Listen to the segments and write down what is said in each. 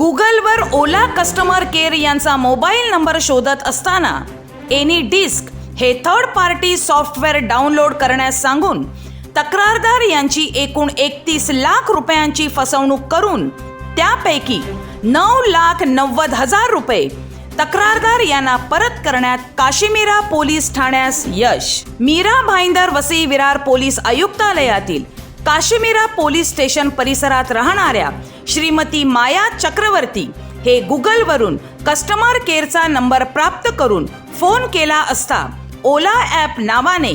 गुगलवर Ola customer care यांचा mobile number शोधत असताना एनी डिस्क हे थर्ड पार्टी सॉफ्टवेअर डाउनलोड करण्यास सांगून तक्रारदार यांची एकूण एकतीस लाख रुपयांची फसवणूक करून त्यापैकी नऊ लाख नव्वद हजार रुपये तक्रारदार यांना परत करण्यात काशिमीरा पोलीस ठाण्यास यश. मीरा भाईंदर वसई विरार पोलीस आयुक्तालयातील काशिमीरा पोलीस स्टेशन परिसरात राहणाऱ्या श्रीमती माया चक्रवर्ती हे गुगलवरून कस्टमर केअरचा नंबर प्राप्त करून फोन केला असता ओला ॲप नावाने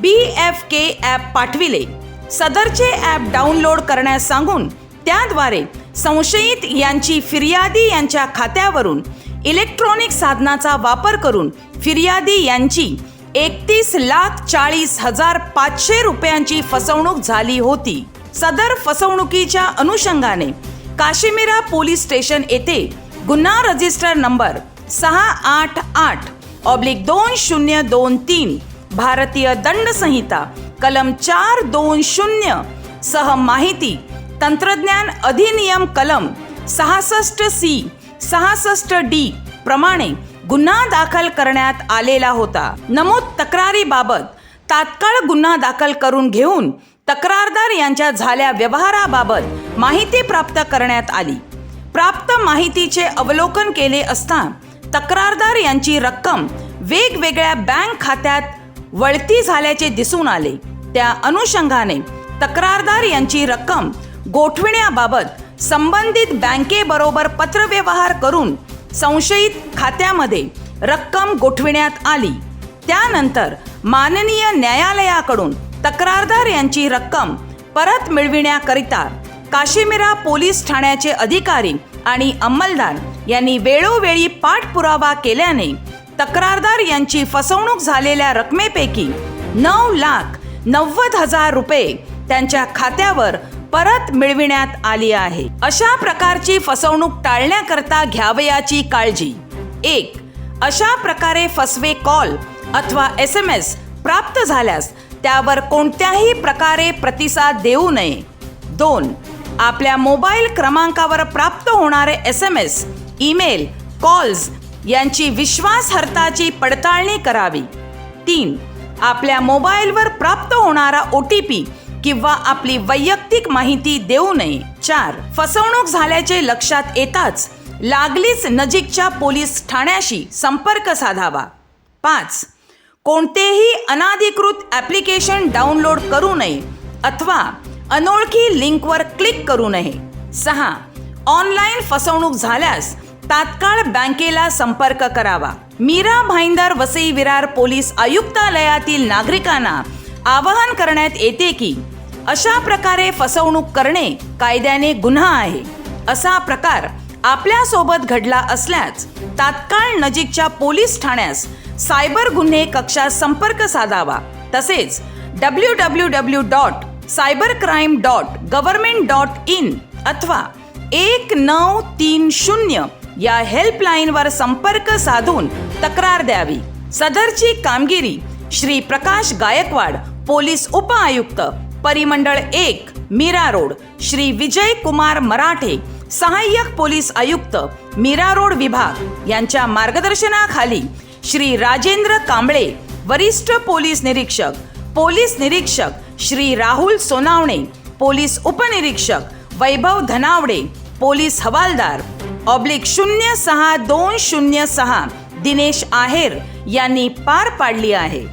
बी एफ के ॲप पाठविले. सदरचे ॲप डाउनलोड करण्यास सांगून त्याद्वारे संशयित यांची फिर्यादी यांच्या खात्यावरून इलेक्ट्रॉनिक साधनाचा वापर करून फिर्यादी यांची एकतीस लाख चाळीस हजार पाचशे रुपयांची फसवणूक झाली होती. सदर फसवणुकीच्या अनुषंगाने काशिमिरा पोलीस स्टेशन येथे गुन्हा रजिस्टर नंबर सहा आठ आठ ऑब्लिक दोन शून्य दोन तीन भारतीय दंड संहिता कलम चार दोन शून्य सह माहिती तंत्रज्ञान अधिनियम कलम सहासष्ट सी सहासष्ट डी प्रमाणे गुन्हा दाखल करण्यात आलेला होता. नमूद तक्रारीबाबत तात्काळ गुन्हा दाखल करून घेऊन तक्रारदार यांच्या झाल्या व्यवहाराबाबत माहिती प्राप्त करण्यात आली. प्राप्त माहितीचे अवलोकन केले असता तक्रारदार यांची रक्कम वेगवेगळ्या बँक खात्यात वळती झाल्याचे दिसून आले. त्या अनुषंगाने तक्रारदार यांची रक्कम गोठविण्याबाबत संबंधित बँकेबरोबर पत्रव्यवहार करून संशयित खात्यामध्ये रक्कम गोठविण्यात आली. त्यानंतर माननीय न्यायालयाकडून तक्रारदार यांची रक्कम परत मिळविण्याकरिता काशिमिरा पोलीस ठाण्याचे अधिकारी आणि अंमलदार यांनी वेळोवेळी पाठपुरावा केल्याने तक्रारदार यांची फसवणूक झालेल्या रकमेपैकी नऊ लाख नव्वद हजार रुपये त्यांच्या खात्यावर परत मिळविण्यात आली आहे. अशा प्रकारची फसवणूक टाळण्याकरता घ्यावयाची काळजी. एक अशा प्रकारे फसवे कॉल अथवा एस एम एस प्राप्त झाल्यास त्यावर कोणत्याही प्रकारे प्रतिसाद देऊ नये. दोन आपल्या मोबाईल क्रमांकावर प्राप्त होणारे S M S email calls यांची विश्वासहर्ताची पडताळणी करावी. तीन आपल्या मोबाईलवर प्राप्त होणारा ओ टी पी किंवा आपली वैयक्तिक माहिती देऊ नये. चार फसवणूक झाल्याचे लक्षात येताच लागलीच नजीकच्या पोलीस ठाण्याशी संपर्क साधावा. पाच कोणतेही अनाधिकृत ॲप्लिकेशन डाउनलोड करू नये अथवा अनोळखी लिंकवर क्लिक करू नये. सहा ऑनलाईन फसवणूक झाल्यास तात्काळ बँकेला संपर्क करावा. मीरा भाईंदर वसई विरार पोलीस आयुक्तालयातील नागरिकांना आवाहन करण्यात येते की अशा प्रकारे फसवणूक करणे कायद्याने गुन्हा आहे. असा प्रकार आपल्यासोबत घडला असल्यास तात्काळ नजीकच्या पोलीस ठाण्यास सायबर गुन्हे कक्षात संपर्क साधावा. तसेच W W W dot cyber crime dot government dot in अथवा एक नऊ तीन शून्य या हेल्पलाईनवर संपर्क साधून तक्रार द्यावी. सदरची कामगिरी श्री प्रकाश गायकवाड पोलीस उपआयुक्त परिमंडळ एक मीरा रोड. श्री विजय कुमार मराठे सहाय्यक पोलीस आयुक्त मीरा रोड विभाग. यांच्या मार्गदर्शनाखाली श्री राजेंद्र कांबळे वरिष्ठ पोलीस निरीक्षक पोलीस निरीक्षक श्री राहुल सोनावणे पोलीस उपनिरीक्षक वैभव धनावडे पोलीस हवालदार. ऑब्लिक शून्य सहा दोन शून्य सहा दिनेश आहेर यांनी पार पाडली आहे.